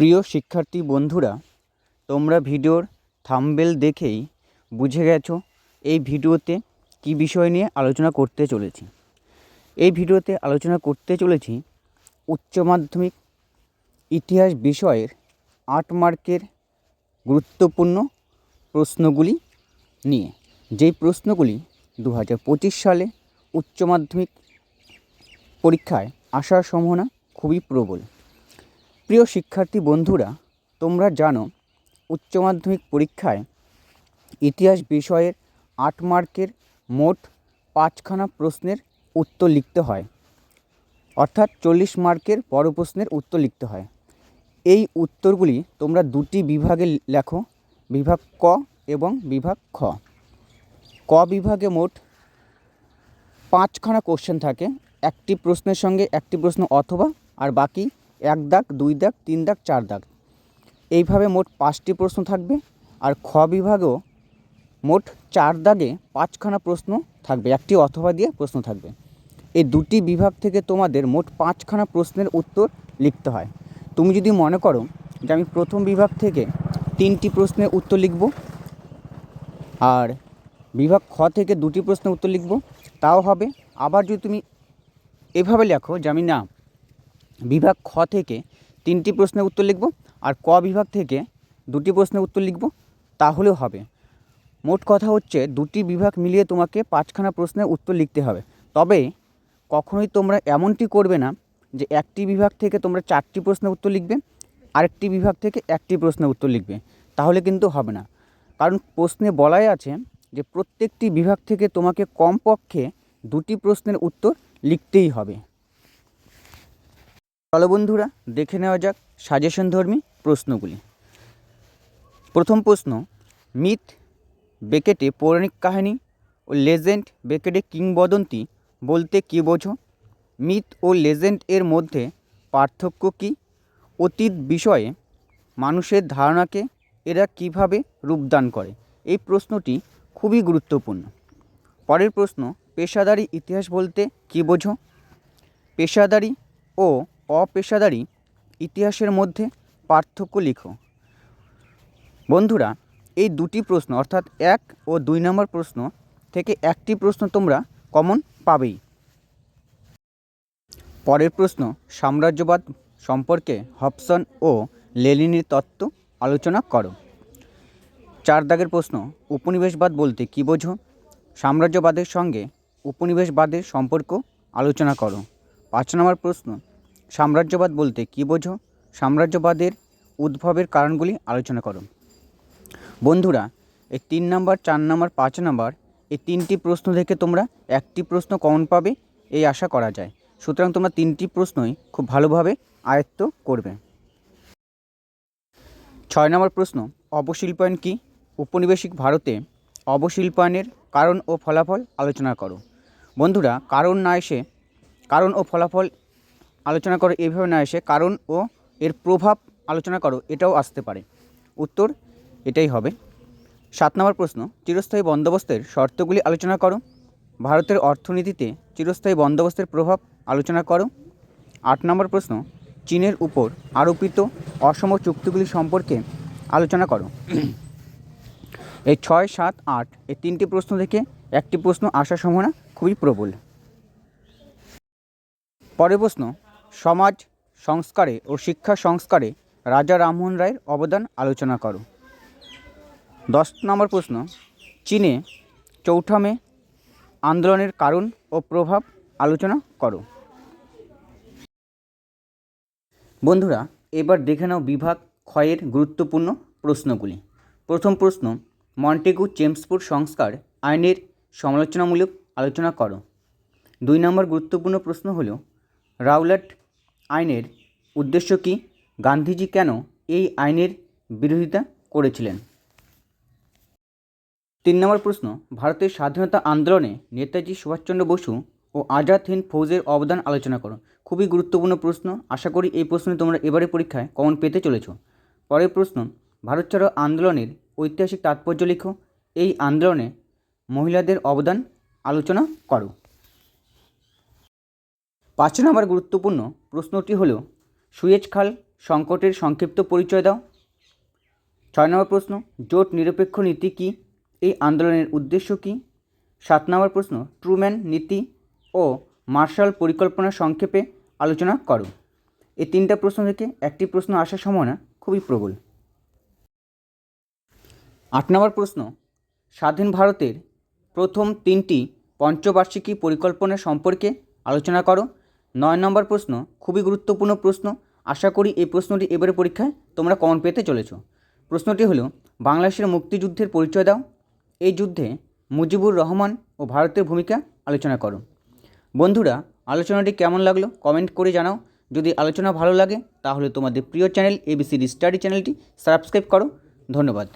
প্রিয় শিক্ষার্থী বন্ধুরা, তোমরা ভিডিওর থাম্বনেল দেখেই বুঝে গেছো এই ভিডিওতে কী বিষয় নিয়ে আলোচনা করতে চলেছি। এই ভিডিওতে আলোচনা করতে চলেছি উচ্চ মাধ্যমিক ইতিহাস বিষয়ের আট মার্কের গুরুত্বপূর্ণ প্রশ্নগুলি নিয়ে। যেই প্রশ্নগুলি দু পঁচিশ সালে উচ্চ মাধ্যমিক পরীক্ষায় আসার সম্ভাবনা খুবই প্রবল। প্রিয় শিক্ষার্থী বন্ধুরা, তোমরা জানো, উচ্চ মাধ্যমিক পরীক্ষায় ইতিহাস বিষয়ের আট মার্কের মোট পাঁচখানা প্রশ্নের উত্তর লিখতে হয়। অর্থাৎ চল্লিশ মার্কের বড় প্রশ্নের উত্তর লিখতে হয়। এই উত্তরগুলি তোমরা দুটি বিভাগে লেখো, বিভাগ ক এবং বিভাগ খ। ক বিভাগে মোট পাঁচখানা কোশ্চেন থাকে, একটি প্রশ্নের সঙ্গে একটি প্রশ্ন অথবা, আর বাকি এক দাগ, দুই দাগ, তিন দাগ, চার দাগ। এইভাবে মোট পাঁচটি প্রশ্ন থাকবে আর খ বিভাগেও মোট চার দাগে পাঁচখানা প্রশ্ন থাকবে, একটি অথবা দিয়ে প্রশ্ন থাকবে। এই দুটি বিভাগ থেকে তোমাদের মোট পাঁচখানা প্রশ্নের উত্তর লিখতে হয়। তুমি যদি মনে করো যে আমি প্রথম বিভাগ থেকে তিনটি প্রশ্নের উত্তর লিখব আর বিভাগ খ থেকে দুটি প্রশ্নের উত্তর লিখব, তাও হবে। আবার যদি তুমি এভাবে লেখো যে আমি না বিভাগ খ থেকে তিনটি প্রশ্নের উত্তর লিখব আর ক বিভাগ থেকে দুটি প্রশ্নের উত্তর লিখব, তাহলেও হবে। মোট কথা হচ্ছে দুটি বিভাগ মিলিয়ে তোমাকে পাঁচখানা প্রশ্নের উত্তর লিখতে হবে। তবে কখনোই তোমরা এমনটি করবে না যে একটি বিভাগ থেকে তোমরা চারটি প্রশ্নের উত্তর লিখবে, আরেকটি বিভাগ থেকে একটি প্রশ্নের উত্তর লিখবে। তাহলে কিন্তু হবে না। কারণ প্রশ্নে বলাই আছে যে প্রত্যেকটি বিভাগ থেকে তোমাকে কমপক্ষে দুটি প্রশ্নের উত্তর লিখতেই হবে। চলো বন্ধুরা, দেখে নেওয়া যাক সাজেশন ধর্মী প্রশ্নগুলি। প্রথম প্রশ্ন মিথ বেকেটে পৌরাণিক কাহিনী ও লেজেন্ড বেকেটে কিংবদন্তি বলতে কী বোঝো? মিথ ও লেজেন্ড এর মধ্যে পার্থক্য কী? অতীত বিষয়ে মানুষের ধারণাকে এরা কীভাবে রূপদান করে? এই প্রশ্নটি খুবই গুরুত্বপূর্ণ। পরের প্রশ্ন, পেশাদারি ইতিহাস বলতে কী বোঝো? পেশাদারি ও অপেশাদারি ইতিহাসের মধ্যে পার্থক্য লিখো। বন্ধুরা, এই দুটি প্রশ্ন, অর্থাৎ এক ও দুই নম্বর প্রশ্ন থেকে একটি প্রশ্ন তোমরা কমন পাবেই। পরের প্রশ্ন, সাম্রাজ্যবাদ সম্পর্কে হপসন ও লেনিনের তত্ত্ব আলোচনা করো। চার দাগের প্রশ্ন, উপনিবেশবাদ বলতে কী বোঝো? সাম্রাজ্যবাদের সঙ্গে উপনিবেশবাদের সম্পর্ক আলোচনা করো। পাঁচ নম্বর প্রশ্ন সাম্রাজ্যবাদ বলতে কী বোঝো? সাম্রাজ্যবাদের উদ্ভবের কারণগুলি আলোচনা করো। বন্ধুরা, এই তিন নাম্বার, চার নাম্বার, পাঁচ নাম্বার, এই তিনটি প্রশ্ন থেকে তোমরা একটি প্রশ্ন কমন পাবে এই আশা করা যায়। সুতরাং তোমরা তিনটি প্রশ্নই খুব ভালোভাবে আয়ত্ত করবে। ছয় নম্বর প্রশ্ন, অবশিল্পায়ন কি? উপনিবেশিক ভারতে অবশিল্পায়নের কারণ ও ফলাফল আলোচনা করো। বন্ধুরা, কারণ না এসে, কারণ ও ফলাফল আলোচনা করো এইভাবে না এসে, কারণ ও এর প্রভাব আলোচনা করো, এটাও আসতে পারে। উত্তর এটাই হবে। সাত নম্বর প্রশ্ন, চিরস্থায়ী বন্দোবস্তের শর্তগুলি আলোচনা করো। ভারতের অর্থনীতিতে চিরস্থায়ী বন্দোবস্তের প্রভাব আলোচনা করো। আট নম্বর প্রশ্ন, চীনের উপর আরোপিত অসম চুক্তিগুলি সম্পর্কে আলোচনা করো। এই ছয়, সাত, আট, এই তিনটি প্রশ্ন থেকে একটি প্রশ্ন আসার সম্ভাবনা খুবই প্রবল। পরের প্রশ্ন সমাজ সংস্কারে ও শিক্ষা সংস্কারে রাজা রামমোহন রায়ের অবদান আলোচনা করো। দশ নম্বর প্রশ্ন। চীনে চৌঠা মে আন্দোলনের কারণ ও প্রভাব আলোচনা করো। বন্ধুরা, এবার দেখে নাও বিভাগ ক্ষয়ের গুরুত্বপূর্ণ প্রশ্নগুলি। প্রথম প্রশ্ন, মন্টেগু চেমসপুর সংস্কার আইনের সমালোচনামূলক আলোচনা করো। দুই নম্বর গুরুত্বপূর্ণ প্রশ্ন হল রাউলাট আইনের উদ্দেশ্য কী? গান্ধীজি কেন এই আইনের বিরোধিতা করেছিলেন? তিন নম্বর প্রশ্ন, ভারতের স্বাধীনতা আন্দোলনে নেতাজি সুভাষচন্দ্র বসু ও আজাদ হিন্দ ফৌজের অবদান আলোচনা করো। খুবই গুরুত্বপূর্ণ প্রশ্ন। আশা করি এই প্রশ্নে তোমরা এবারে পরীক্ষায় কমন পেতে চলেছ। পরের প্রশ্ন, ভারত ছাড়ো আন্দোলনের ঐতিহাসিক তাৎপর্য লিখো। এই আন্দোলনে মহিলাদের অবদান আলোচনা করো। পাঁচ নম্বর গুরুত্বপূর্ণ প্রশ্নটি হল, সুয়েজ খাল সংকটের সংক্ষিপ্ত পরিচয় দাও। ছয় নম্বর প্রশ্ন, জোট নিরপেক্ষ নীতি কী? এই আন্দোলনের উদ্দেশ্য কী? সাত নম্বর প্রশ্ন, ট্রুম্যান নীতি ও মার্শাল পরিকল্পনা সংক্ষেপে আলোচনা করো। এই তিনটা প্রশ্ন থেকে একটি প্রশ্ন আসার সম্ভাবনা খুবই প্রবল। আট নম্বর প্রশ্ন, স্বাধীন ভারতের প্রথম তিনটি পঞ্চবার্ষিকী পরিকল্পনা সম্পর্কে আলোচনা করো। নয় নম্বর প্রশ্ন, খুবই গুরুত্বপূর্ণ প্রশ্ন। আশা করি এই প্রশ্নটি এবারে পরীক্ষায় তোমরা কমন পেতে চলেছ। প্রশ্নটি হলো, বাংলাদেশের মুক্তিযুদ্ধের পরিচয় দাও। এই যুদ্ধে মুজিবুর রহমান ও ভারতের ভূমিকা আলোচনা করো। বন্ধুরা, আলোচনাটি কেমন লাগল কমেন্ট করে জানাও। যদি আলোচনা ভালো লাগে, তাহলে তোমাদের প্রিয় চ্যানেল এবিসিডি স্টাডি চ্যানেলটি সাবস্ক্রাইব করো। ধন্যবাদ।